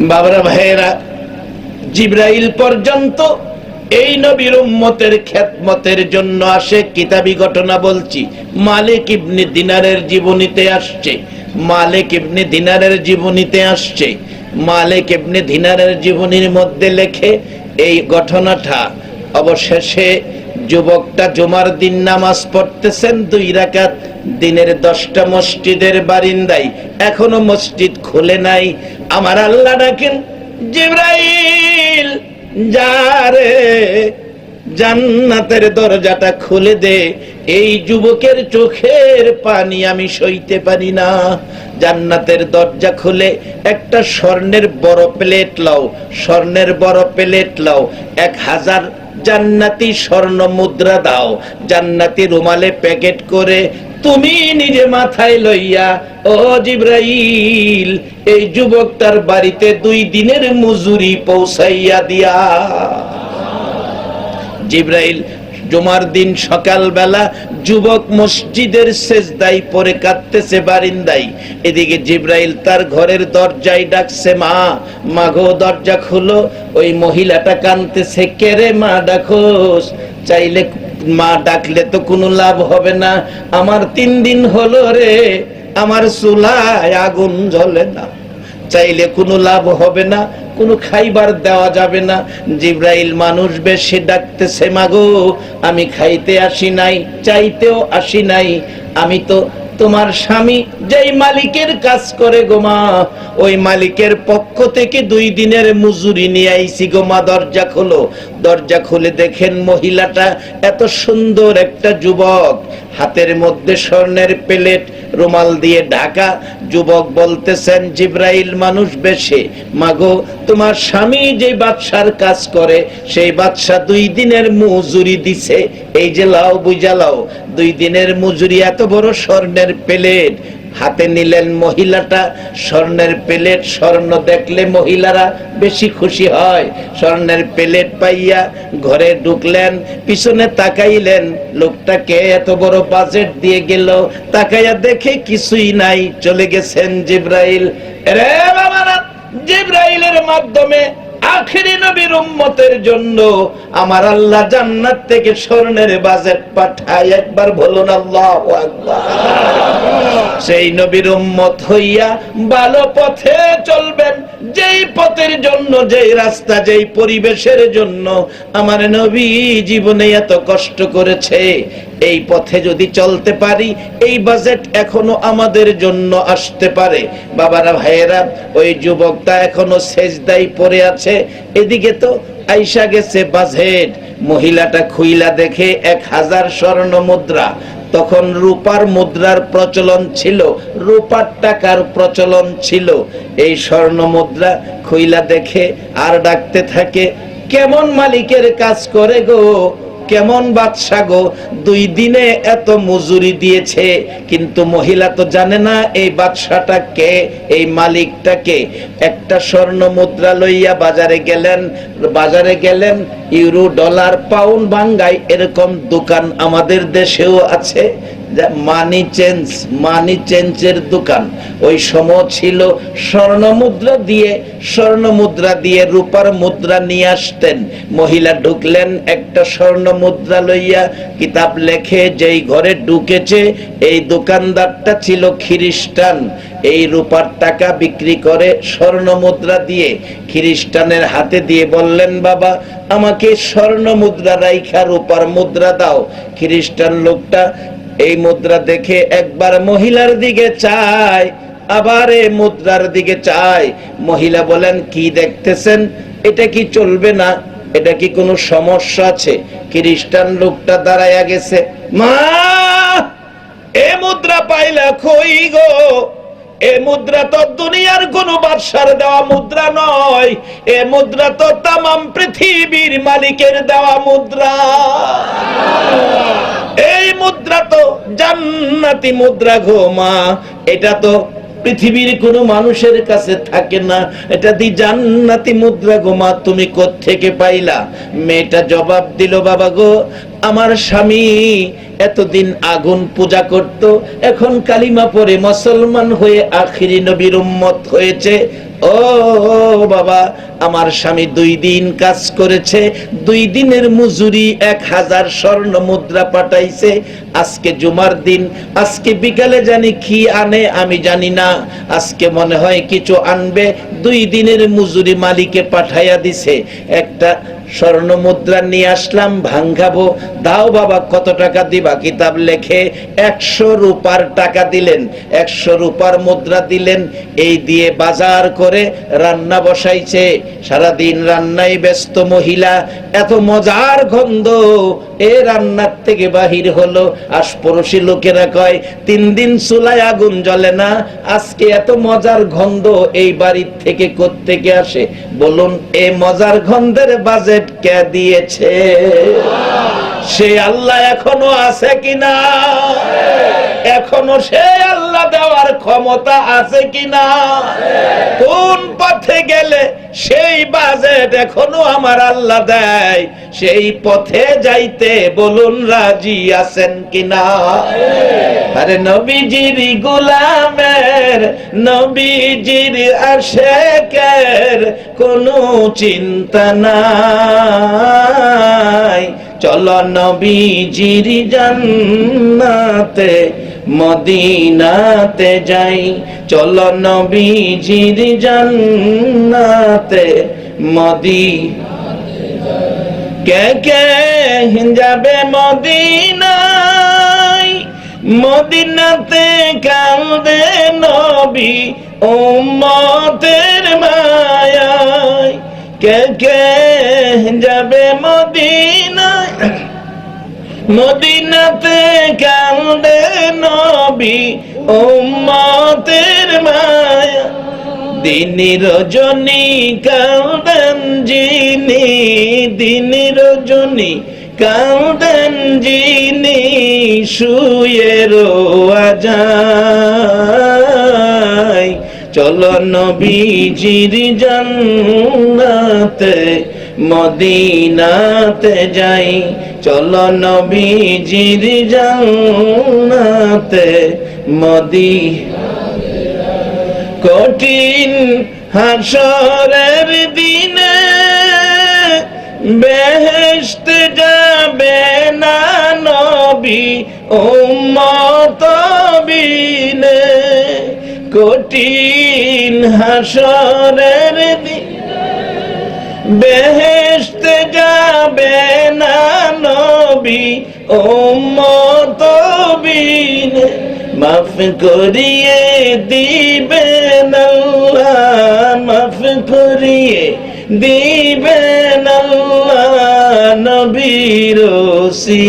বাবরা, ভাইয়েরা, জিব্রাইল পর্যন্ত এই নবীর উম্মতের খ্যাতমতের জন্য আসে কিতাবি ঘটনা বলছি। মালিক ইবনে দিনারের জীবনীতে আসছে। মালিক ইবনে দিনারের জীবনীতে আসছে। মালিক ইবনে দিনারের জীবনীর মধ্যে লেখে এই ঘটনাটা। অবশেষে যুবকটা জুমার দিন নামাজ পড়তেছেন দুই রাকাত দিনের দশটা মসজিদের বারিন্দায় এখনও মসজিদ খুলে নাই। আমার আল্লাহ ডাকেন, জিব্রাইল যারে জান্নাতের দরজাটা খুলে দে। এই যুবকের চোখের পানি আমি সইতে পারি না। জান্নাতের দরজা খুলে একটা স্বর্ণের বড় প্লেট লাও, স্বর্ণের বড় প্লেট লাও। এক হাজার জান্নাতি স্বর্ণ মুদ্রা দাও। জান্নাতি রুমালে প্যাকেট করে তুমি নিজে মাথায় লইয়া, ও জিব্রাইল, এই যুবক তার বাড়িতে দুই দিনের মজুরি পৌঁছাইয়া দিয়া। জিব্রাইল, জুমার দিন সকালবেলা যুবক মসজিদের শেষদাই পরে কাঁদতেছে বারিন্দাই এদিকে জিব্রাইল তার ঘরের দরজায় ডাকছে, মা, মাগো, দরজা খুলো। ওই মহিলাটা কাঁদতেছে কেরে মা, ডাকোস? চাইলে মা ডাকলে তো কোনো লাভ হবে না। আমার তিন দিন হলো রে, আমার চুলায় আগুন জ্বলে না। চাইলে কোনো লাভ হবে না, কোনো খাইবার দেওয়া যাবে না। জিব্রাইল মানুষ বেশি ডাকতেছে, মাগো, আমি খাইতে আসি নাই, চাইতেও আসি নাই। আমি তো তোমার স্বামী যেই মালিকের কাজ করে গোমা ওই মালিকের পক্ষ থেকে দুই দিনের মজুরি নিয়ে আইছি গোমা দরজা খোলো। দরজা খুলে দেখেন মহিলাটা এত সুন্দর একটা যুবক। হাতের মধ্যে স্বর্ণের প্লেট, রুমাল দিয়ে ঢাকা। যুবক বলতেছেন, জিব্রাইল মানুষ বেশে। মাগো তোমার স্বামী যে বাদশার কাজ করে, সেই বাদশা দুই দিনের মজুরি দিছে। এই যে লাও, বুঝা লাও দুই দিনের মজুরি, এত বড় স্বর্ণের প্লেট। হাতে নিলেন মহিলাটা, স্বর্ণের প্লেট, স্বর্ণ দেখলে মহিলারা বেশি খুশি হয়। স্বর্ণের প্লেট পাইয়া ঘরে ঢুকলেন, পিছনে তাকাইলেন। লোকটাকে এত বড় বাজেট দিয়ে গেল, তাকাইয়া দেখে কিছুই নাই। চলে গেছেন জিব্রাইল। রে বাবারা, জিব্রাইলের মাধ্যমে আখেরি নবীর উম্মতের জন্য আমার আল্লাহ জান্নাত থেকে স্বর্ণের বাজেট পাঠায়। একবার বলুন, আল্লাহ সেই নবীর উম্মত হইয়া ভালো পথে চলবেন। যেই পথের জন্য যেই রাস্তা, যেই পরিবেশের জন্য আমার নবী জীবনে এত কষ্ট করেছে, এই পথে যদি চলতে পারি, এই বাজেট এখনও আমাদের জন্য আসতে পারে। বাবারা, ভাইয়েরা, ওই যুবকটা এখনও সেজদাই পড়ে আছে। এদিকে তো আইসা গেছে বাজেট। মহিলাটা খুইলা দেখে এক হাজার স্বর্ণ মুদ্রা। তখন রূপার মুদ্রার প্রচলন ছিল, রূপার টাকার প্রচলন ছিল। এই স্বর্ণ মুদ্রা খুইলা দেখে আর ডাকতে থাকে, কেমন মালিকের কাজ করে গো? কেমন বাদশা গো? দুই দিনে এত মজুরি দিয়েছে। কিন্তু মহিলা তো জানে না এই বাদশাটা কে, এই মালিকটাকে একটা স্বর্ণ মুদ্রা লইয়া বাজারে গেলেন বাজারে গেলেন, ইউরো ডলার, পাউন্ড বাঙ্গাই এরকম দোকান আমাদের দেশেও আছে। মানি চেঞ্জ মানি চেঞ্জের দোকান। ওই সময় ছিল স্বর্ণ মুদ্রা দিয়ে, স্বর্ণ মুদ্রা দিয়ে রূপার মুদ্রা নিয়ে আসতেন। মহিলা ঢুকলেন, একটা স্বর্ণ মুদ্রা লইয়া কিতাব লেখে, যেই ঘরে ঢুকেছে, এই দোকানদারটা ছিল খ্রিস্টান। এই রূপার টাকা বিক্রি করে স্বর্ণ মুদ্রা দিয়ে খ্রিস্টানের হাতে দিয়ে বললেন, বাবা, আমাকে স্বর্ণ মুদ্রা রাইখা, রূপার মুদ্রা দাও। খ্রিস্টান লোকটা এই মুদ্রা দেখে একবার মহিলার দিকে চায়, আবার এই মুদ্রার দিকে চায়। মহিলা বলেন, কি দেখতেছেন? এটা কি চলবে না? এটা কি কোনো সমস্যা আছে? খ্রিস্টান লোকটা দাঁড়াইয়া গেছে, মা, এ মুদ্রা পাইলা কই গো? এ মুদ্রা তো দুনিয়ার কোন বাদশার দেওয়া মুদ্রা নয়। এ মুদ্রা তো তামাম পৃথিবীর মালিকের দেওয়া মুদ্রা। এই মুদ্রা তো জান্নাতি মুদ্রা গো মা। এটা তো পৃথিবীর কোন মানুষের কাছে থাকে না। এটা দি জান্নাতি মুদ্রা গো মা, তুমি থেকে পাইলা? মেয়েটা জবাব দিল, বাবা গো আমার স্বামী এতদিন আগুন পূজা করত, এখন কালিমা পরে মুসলমান হয়ে আখিরি নবীর উম্মত হয়েছে। ও বাবা, আমার স্বামী দুই দিন কাজ করেছে, দুই দিনের মজুরি এক হাজার স্বর্ণ মুদ্রা পাঠাইছে। আজকে জুমার দিন, আজকে বিকালে জানি কি আনে আমি জানি না। আজকে মনে হয় কিছু আনবে, দুই দিনের মজুরি মালিকে পাঠাইয়া দিছে। একটা স্বর্ণ মুদ্রা নিয়ে আসলাম, ভাঙ্গাবো। দাও বাবা, কত টাকা দিবা? কিতাব লেখে একশো রূপার টাকা দিলেন, একশো রূপার মুদ্রা দিলেন। এই দিয়ে বাজার করে রান্না বসাইছে। সারাদিন রান্নায় ব্যস্ত মহিলা, এত মজার গন্ধ। এ রান্নার থেকে বাহির হলো। আশপড়শি লোকেরা কয়, তিন দিন চুলায় আগুন জ্বলে না? আজকে এত মজার গন্ধ, এই বাড়ির থেকে কোত্থেকে আসে? বলুন, এ মজার গন্ধের বাজেট কে দিয়েছে? সে আল্লাহ এখনও আছে কিনা? এখনও সে আল্লাহ দেওয়ার ক্ষমতা আছে কিনা? কোন পথে গেলে সেই বাজেট এখনও আমার আল্লাহ দেয়। সেই পথে যাইতে বলুন রাজি আছেন কিনা? আরে নবীজির গোলামের, নবীজির আশেকের কোনো চিন্তা নাই। চলো নবীজির জান্নাতে মদিনাতে যাই। চলো নবীজির জান্নাতে। মদি কে কে যাবে মদিনায়? মদিনাতে কান্দে নবী উম্মতের মায়ায়। কে কে যাবে মদিনায়? মদিনাতে কান্দে নবী উম্মতের মায়া। দিনী রজনী কান্দেন যিনি দিনী রজনী কান্দেন যিনি শুয়ে রোয়াজাই চলো নবীজির জান্নাতে, মদিনাতে যাই। চলো নবীজির জান্নাতে মদি কঠিন হাসরের দিনে বেহেশত যাবে না নবী উম্মত বিনে। কঠিন হাসরের দিন বেহেশত যাবে না নবী, উম্মত বিনে মাফ করিয়ে দিবেন আল্লাহ, মাফ করিয়ে দিবেন আল্লাহ নবীর সিলাই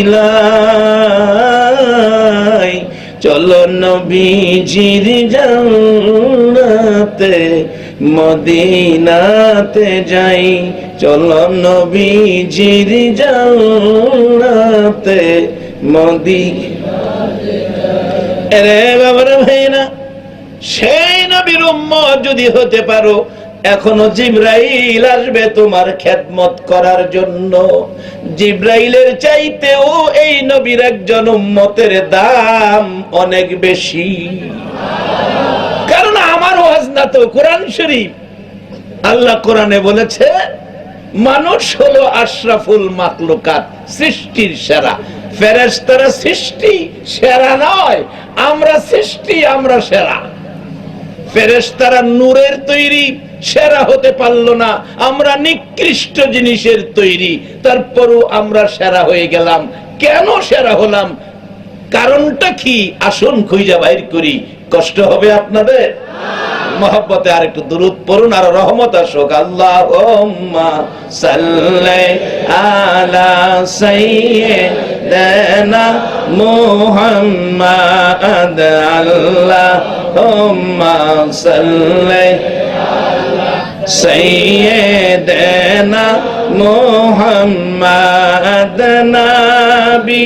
চলো নবীজির জান্নাতে মদিনাতে যাই, চলো নবীজির জান্নাতে। মদি রে বাবার ভাইরা সেই নবীর উম্মত যদি হতে পারো, এখনও জিব্রাইল আসবে তোমার খেদমত করার জন্য। জিব্রাইলের চাইতেও এই নবীর একজন উম্মতের দাম অনেক বেশি। আমার তো কোরআন শরীফ। আল্লাহ কোরআনে বলেছে, মানুষ হলো আশরাফুল মাকলুকাত সৃষ্টির সেরা। ফেরেশতারা সৃষ্টি সেরা নয়, আমরা সৃষ্টি, আমরা সেরা। ফেরেশতারা নূরের তৈরি, সেরা হতে পারল না, আমরা নিকৃষ্ট জিনিসের তৈরি। তারপরও আমরা সেরা হয়ে গেলাম। কেন সেরা হলাম? কারণটা কি? আসুন খুঁজা বাইর করি। কষ্ট হবে আপনাদের? মহব্বতে আর একটু দূরত পড়ুন আর রহমত আসুক। আল্লাহ মোহাম্মদ আল্লাহ সাল্লাই সাইয়েদানা নাবি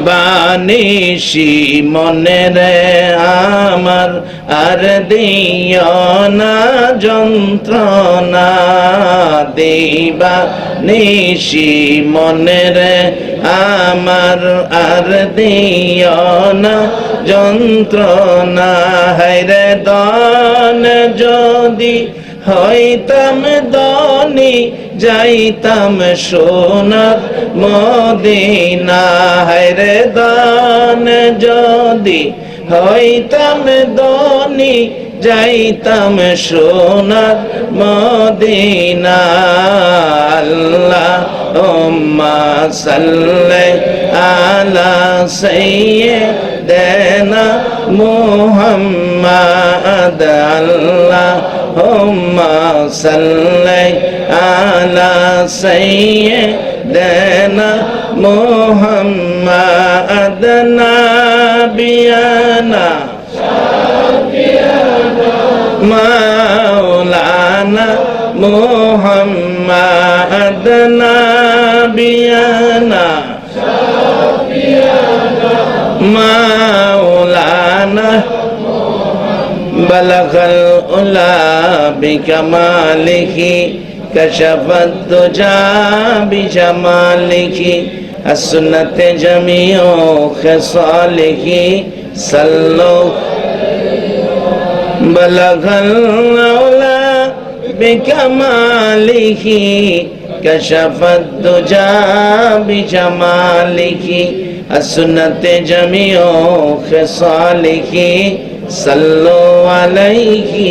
নিবানিসি মনে রে আমার, আর দিও না যন্ত্রণা। দিবা নিশি মনে রে আমার, আর দিও না যন্ত্রণা। হাইরে দন যদি হইতাম দনি যাইতাম সোনার মদিনা হায়রে দান যদি হইতাম দনি যাইতাম সোনার মদিনা আল্লাহ উম্মা সাল্লে আলা সাইয়্যিদিনা মুহাম্মাদ আল্লাহ হুম্মা সাল্লি আলা সাইয়্যিদিনা মুহাম্মাদ নাবিয়ানা মাওলানা মুহাম্মাদ নাবিয়ানা মাওলানা بلغ الأولى بكماله كشف الدجى بجماله السنة جميع خصاله صلوا بلغ الأولى بكماله كشف الدجى بجماله السنة جميع خصاله সাল্লু আলাইহি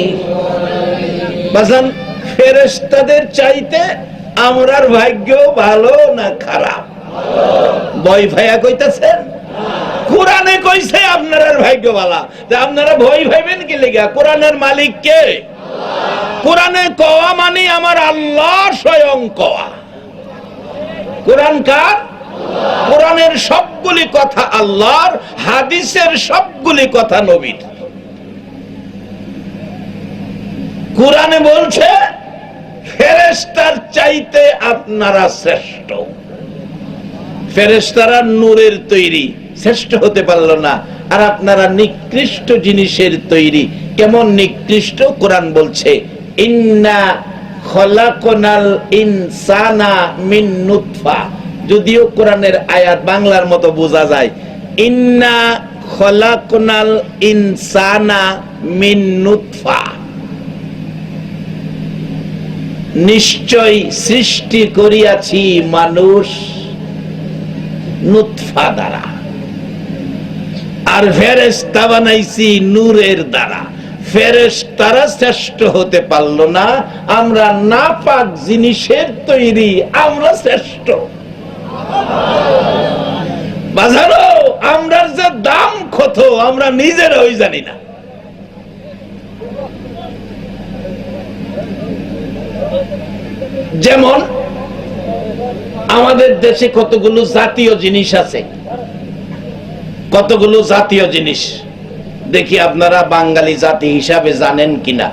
বাজান ফেরেশতাদের চাইতে আমরার ভাগ্য ভালো না খারাপ বই ভাইয়া কইতাছেন কোরআনে কইছে আপনার ভাগ্য ভালা তা আপনারা ভয় ভাইবেন কি লেগা কোরআনের মালিক কে কোরআনে কওয়া মানে আমার আল্লাহ স্বয়ং কওয়া কোরআন কার? কোরআনের সবগুলি কথা আল্লাহর, হাদিসের সবগুলি কথা নবীর। কোরআনে বলছে ফেরেস্তার চাইতে আপনারা শ্রেষ্ঠ। ফেরেস্তারা নূরের তৈরি, শ্রেষ্ঠ হতে পারল না। আর আপনারা নিকৃষ্ট জিনিসের তৈরি। কেমন নিকৃষ্ট? কোরআন বলছে ইন্না খলাকনাল ইনসানা মিন নুতফা। যদিও কোরআনের আয়াত বাংলার মতো বোঝা যায়। ইন্না খলাকনাল ইনসানা মিন নুতফা। নিশ্চয় সৃষ্টি করিয়াছি মানুষ নুৎফা দ্বারা। আর ফেরেস্তা বানাইছি নূরের দ্বারা। ফেরেস্তারা শ্রেষ্ঠ হতে পারল না। আমরা না পাক জিনিসের তৈরি, আমরা শ্রেষ্ঠ। বাজারো আমরা যে দাম কত, আমরা নিজেরাই জানি না। যেমন, আমাদের দেশে কতগুলো জাতীয় জিনিস আছে? কতগুলো জাতীয় জিনিস? দেখি আপনারা বাঙালি জাতি হিসাবে জানেন কিনা।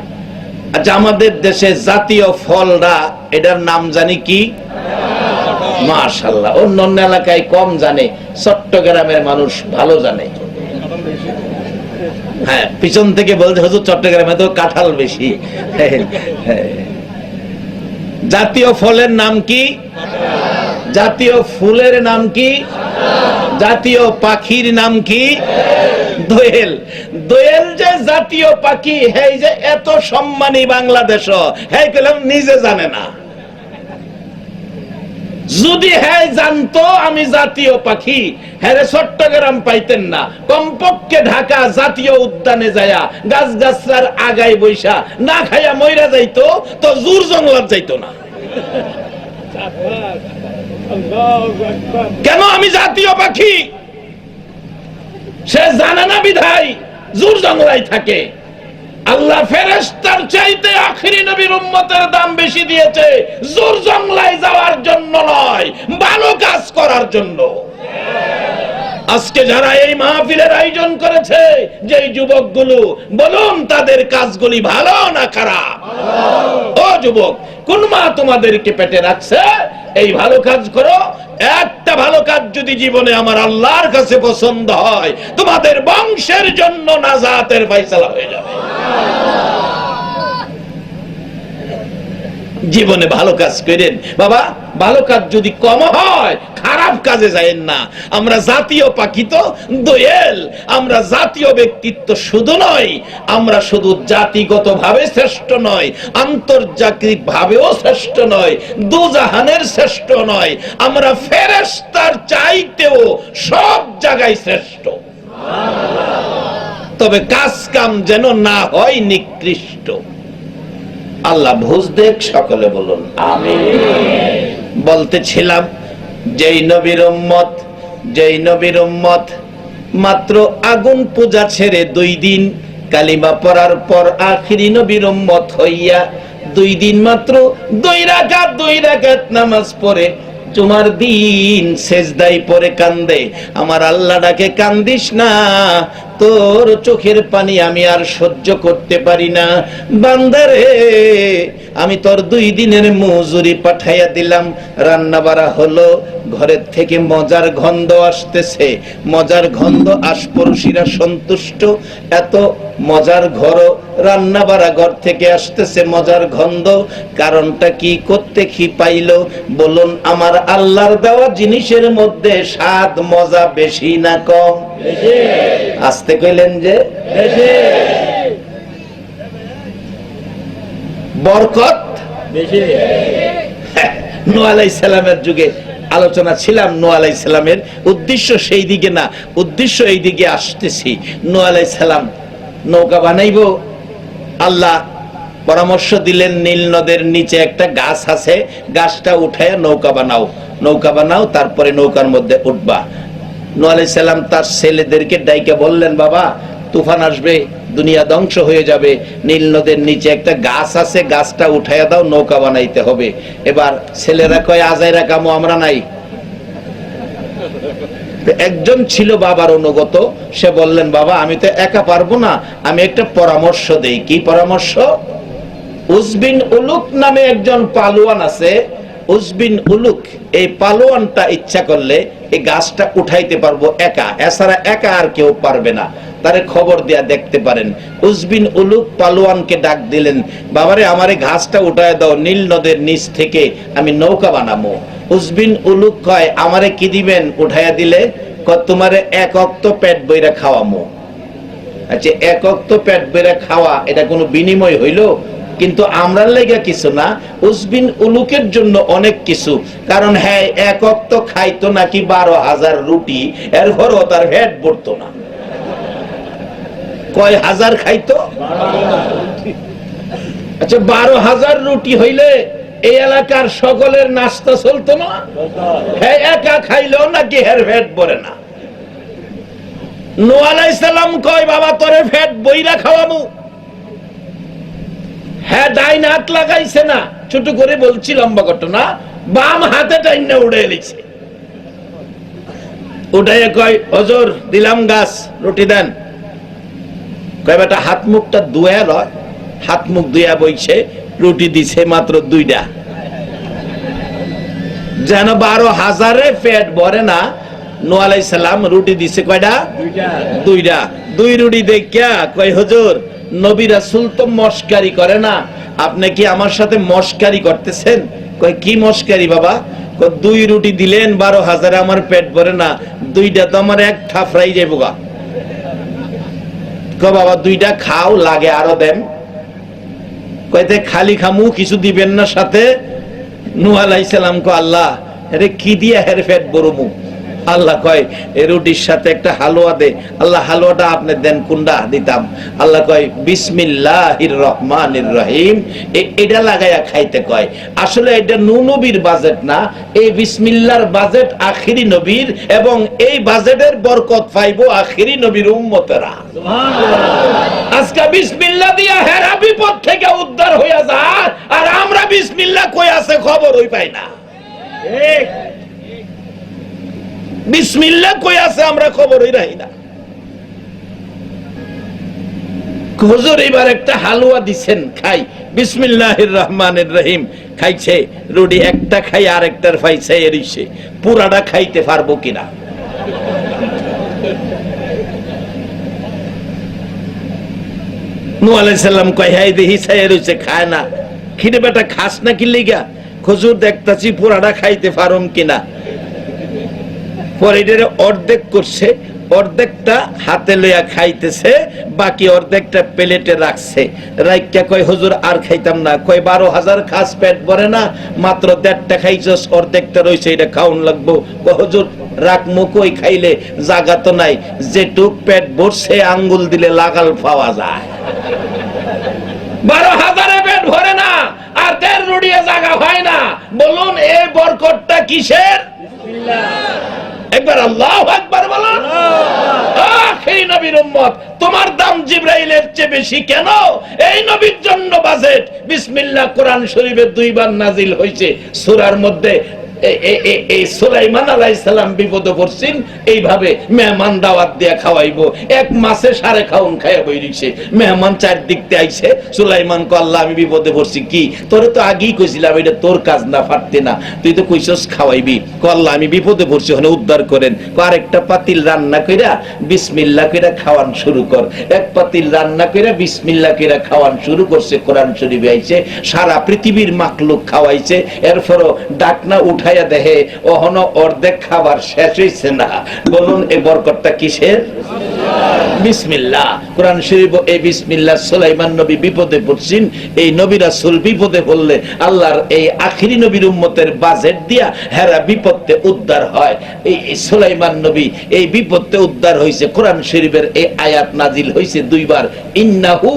আচ্ছা আমাদের দেশে জাতীয় ফলরা, এটার নাম জানি কি? মাশাল্লাহ অন্য অন্য এলাকায় কম জানে, চট্টগ্রামের মানুষ ভালো জানে। হ্যাঁ পিছন থেকে বলতে হুজুর, চট্টগ্রামে তো কাঁঠাল বেশি। জাতীয় ফলের নাম কি? জাতীয় ফুলের নাম কি? জাতীয় পাখির নাম কি? দোয়েল। দোয়েল যে জাতীয় পাখি, হেই যে এত সম্মানী বাংলাদেশ হ্যাঁ কলাম নিজে জানে না। যদি হ্যাঁ জানতো আমি জাতীয় পাখি হ্যাঁ চট্টগ্রাম পাইতেন না। কমপক্ষে ঢাকা জাতীয় উদ্যানে যায়া গাছ গাছরার আগায় বৈশা না খাইয়া মইরা যাইতো, তো জুর জঙ্গলাত যাইতো না। কেন আমি জাতীয় পাখি? সে জানে না বিধায় জুর জঙ্গলাই থাকে। আল্লাহ ফেরেস্তার চাইতে আখিরি নবীর উম্মতের দাম বেশি দিয়েছে জোর জঙ্গলায় যাওয়ার জন্য নয়, ভালো কাজ করার জন্য। আজকে যারা এই মাহফিলের আয়োজন করেছে যে যুবকগুলো, বলুন তাদের কাজগুলি ভালো না খারাপ? ও যুবক, কোন মা তোমাদেরকে পেটে রাখছে? এই ভালো কাজ করো একটা ভালো কাজ যদি জীবনে আমার আল্লাহর কাছে পছন্দ হয়, তোমাদের বংশের জন্য নাজাতের ফাইসালা হয়ে যাবে। জীবনে ভালো কাজ করেন। বাবা, ভালো কাজ যদি কম হয়, খারাপ কাজে যায়েন না। আমরা জাতীয় পাখি তো দোয়েল। আমরা জাতীয় ব্যক্তিত্ব শুধু নয় আমরা শুধু জাতিগতভাবে শ্রেষ্ঠ নয় আন্তর্জাতিক ভাবেও শ্রেষ্ঠ নয় দুজাহানের শ্রেষ্ঠ নয় আমরা ফেরেস্তার চাইতেও সব জায়গায় শ্রেষ্ঠ। তবে কাজ কাম যেন না হয় নিকৃষ্ট। আল্লাহ ভুজ দেখ, সকলে বলুন আমি বলতেছিলাম, যেই নবীর উম্মত, যেই নবীর উম্মত, মাত্র আগুন পূজা ছেড়ে দুই দিন কালিমা পড়ার পর আখিরি নবীর উম্মত হইয়া দুই দিন মাত্র দুই রাকাত দুই রাকাত নামাজ পড়ে তোমার দিন সেজদাই পরে কান্দে। আমার আল্লাহ ডাকে, কান্দিস না তোর চোখের পানি আমি আর সহ্য করতে পারি না। বান্দারে, আমি তোর দুই দিনের মজুরি পাঠাইয়া দিলাম। রান্না বাড়া হলো, ঘরের থেকে মজার গন্ধ আসতেছে। মজার গন্ধ আশপড়শিরা সন্তুষ্ট। এত মজার ঘর রান্না বাড়া ঘর থেকে আসতেছে মজার গন্ধ। কারণটা কি করতে কি পাইলো? বলুন, আমার আল্লাহর দেওয়া জিনিসের মধ্যে স্বাদ মজা বেশি না কম? আসতে কইলেন যে বরকত। নু আলাইসালামের যুগে আলোচনা ছিলাম নু আলাইসালামের উদ্দেশ্য সেই দিকে না উদ্দেশ্য এই দিকে আসতেছি। নু আলাইসালাম নৌকা বানাইব। আল্লাহ পরামর্শ দিলেন নীল নদের নিচে একটা গাছ আছে গাছটা উঠায় নৌকা বানাও। নৌকা বানাও তারপরে নৌকার মধ্যে উঠবা। আলাইসাল্লাম তার ছেলেদেরকে ডাইকে বললেন, বাবা, তুফান আসবে, দুনিয়া ধ্বংস হয়ে যাবে, নীল নদের নিচে একটা গাছ আছে, গাছটা উঠাইয়া দাও, নৌকা বানাইতে হবে। এবার ছেলেরা কয়, আজাইরা কামো, আমরা নাই। একজন ছিল বাবার অনুগত, সে বললেন, বাবা, আমি তো একা পারব না, আমি একটা পরামর্শ দেই। কি পরামর্শ? উজবিন উলুক নামে একজন পালোয়ান আছে, উজবিন উলুক এই পালোয়ানটা ইচ্ছা করলে এই গাছটা উঠাইতে পারব একা। এছাড়া একা আর কেউ পারবে না। তারে খবর দেয়া দেখতে পারেন। উজবিন উলুক পালোয়ানকে ডাক দিলেন, বাবারে, আমারে ঘাসটা উঠায় দাও, নীল নদের নিচ থেকে আমি নৌকা বানাবো। উজবিন উলুক কয়, আমারে কি দিবেন? উঠাইয়া দিলে তোমারে এক অক্ত পেট বইরা খাওয়ামো। আচ্ছা এক অক্ত পেট বইরা খাওয়া, এটা কোনো বিনিময় হইল? কিন্তু আমরা লেগে কিছু না উসবিন উলুকের জন্য অনেক কিছু। কারণ হ্যাঁ এক অক্ত খাইতো নাকি বারো হাজার রুটি, এর ঘরও তার ভ্যাট পড়তো না। কয় হাজার খাইতো? আচ্ছা বারো হাজার রুটি হইলে এই এলাকার সকলের নাস্তা চলতো না? হ্যাঁ একা খাইলেও নাকি হের ভ্যাট পড়ে না। নো আলাইসালাম কয়, বাবা, তোরে ফ্যাট বইরা খাওয়ামু। হ্যাঁ ডাইন হাত লাগাইছে না। ছোট করে বলছি লম্বা ঘটনা। বাম হাতে টাইনা উড়ে এলিছে। উঠাইয়া কয়, হজর, দিলাম গাছ, রুটি দেন। কয়, বেটা, হাত মুখটা ধুয়া লয়। হাত মুখ ধুয়া বইছে, রুটি দিছে মাত্র দুইটা। যেন বারো হাজারে পেট ভরে না নো আলাই সালাম রুটি দিছে কয়টা? দুইটা। দুই রুটি দেখিয়া কয়, হুজুর নবী রাসূল তো মস্কারি করে না। আপনি কি আমার সাথে মস্কারি করতেছেন? কয়, কি মস্কারি বাবা? দুই রুটি দিলেন, বারো হাজারে আমার পেট ভরে না। দুইটা তো আমার এক ঠাফরাই যাব গা। বাবা, দুইটা খাও, লাগে আরও দেন। কয়তে খালি খামু, কিছু দিবেন না সাথে। নু আলাইসালাম কো আল্লাহ রে কি দিয়া হের ফেট বড়মু আল্লাহ কয় এ রুটির সাথে একটা হালুয়া দে। আল্লাহ হালুয়াটা আপনি দেন কুন্ডা? দিতাম। আল্লাহ কয় বিসমিল্লাহির রহমানির রহিম। এটা লাগাইয়া খাইতে কয়। আসলে এটা নু নবীর বাজেট না। এই বিসমিল্লার বাজেট আখিরি নবীর এবং এই বাজেটের বরকত পাইবো আখিরি নবীর উম্মতেরা। আজকে বিসমিল্লা দিয়া হেরা বিপদ থেকে উদ্ধার হইয়া যায় আর আমরা বিসমিল্লা কই আছে খবর হই পাই না। বিসমিল্লা কই আছে, আমরা খবর হই রাহি না। হুজুর এবার একটা হালুয়া দিছেন, খাই। বিসমিল্লাহির রহমানির রহিম, খাইছে রুডি একটা খাই, আর একটার ফাইছে এরিছে। পুরাটা খাইতে পারব কিনা? নু কয় হাই দেহি রয়েছে খায় না। খিদে বেটা খাস না কি লিগা? খুজুর দেখতাছি পুরাটা খাইতে পারুম কিনা? পরে অর্ধেক করছে, অর্ধেকটা হাতে লইয়া খাইতেছে, বাকি অর্ধেকটা প্লেটে রাখছে। রাইকা কয়, হুজুর, আর খাইতাম না। কয়, বারো হাজার খাস পেট ভরে না, মাত্র দেড়টা খাইছস, অর্ধেকটা রয়েছে এটা খাওন লাগবো। হুজুর, রাখ মুখই খাইলে জাগা তো নাই। যেটুক পেট ভরছে, আঙ্গুল দিলে লাগাল পাওয়া যায়। বারো হাজারে পেট ভরে না, আর দেড় রুড়িয়ে জাগা হয় না। বলুন, এ বরকটটা কিসের? একবার আল্লাহ একবার বলুন সেই নবীর উম্মত, তোমার দাম জিব্রাইলের চেয়ে বেশি কেন? এই নবীর জন্য বাজেট বিসমিল্লাহ, কোরআন শরীফের দুইবার নাজিল হয়েছে সুরার মধ্যে বিপদে পড়ছেন, এইভাবে মেহমান দাওয়াত দিয়া খাওয়াইবো। এক মাসে খাইয়া মেহমান আইছে। সুলাইমান কো আল্লাহ, আমি বিপদে পড়ছি। কি? তোরে তো আগেই কইছিলাম, এটা তোর কাজ না পারতে না। তুই তো খাওয়াইবি। কো আল্লাহ, আমি বিপদে পড়ছি। ওখানে উদ্ধার করেন। আরেকটা পাতিল রান্না কইরা বিসমিল্লাহ কইরা খাওয়ান শুরু কর। এক পাতিল রান্না কইরা বিসমিল্লাহ কইরা খাওয়ান শুরু করছে। কোরআন শরীফে আইছে, সারা পৃথিবীর মাকলুক খাওয়াইছে। এরপরও ডাকনা উঠাইয়া দেহে ওহনো অর্ধেক খাবার শেষ হইছে না। বলুন, এই বরকতটা কিসের? বিসমিল্লাহ। কোরআন শরীফ এই বিসমিল্লাহ সুলাইমান নবী বিপদে পড়ছেন। এই নবী রাসূল বিপদে পড়লে আল্লাহর এই আখিরি নবীর উম্মতের বাজেট দিয়া হেরা বিপদে উদ্ধার হয়। এই এই সুলাইমান নবী এই বিপদে উদ্ধার হইছে। কোরআন শরীফের এই আয়াত নাজিল হইছে দুইবার। ইন্নাহু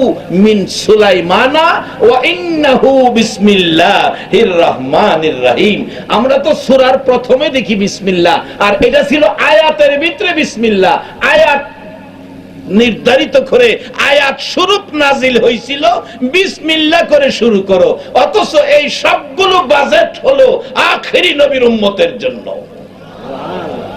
মিন সুলাইমানা ওয়া ইন্নাহু বিসমিল্লাহির রহমানির রহিম। আমরা তো সূরার প্রথমে দেখি বিসমিল্লাহ, আর এটা ছিল আয়াতের ভিতরে বিসমিল্লাহ। আয়াত নির্ধারিত করে আয়াত স্বরূপ নাজিল হয়েছিল বিসমিল্লাহ করে শুরু করো। অথচ এই সবগুলো বাজেট হলো আখেরি নবীর উম্মতের জন্য।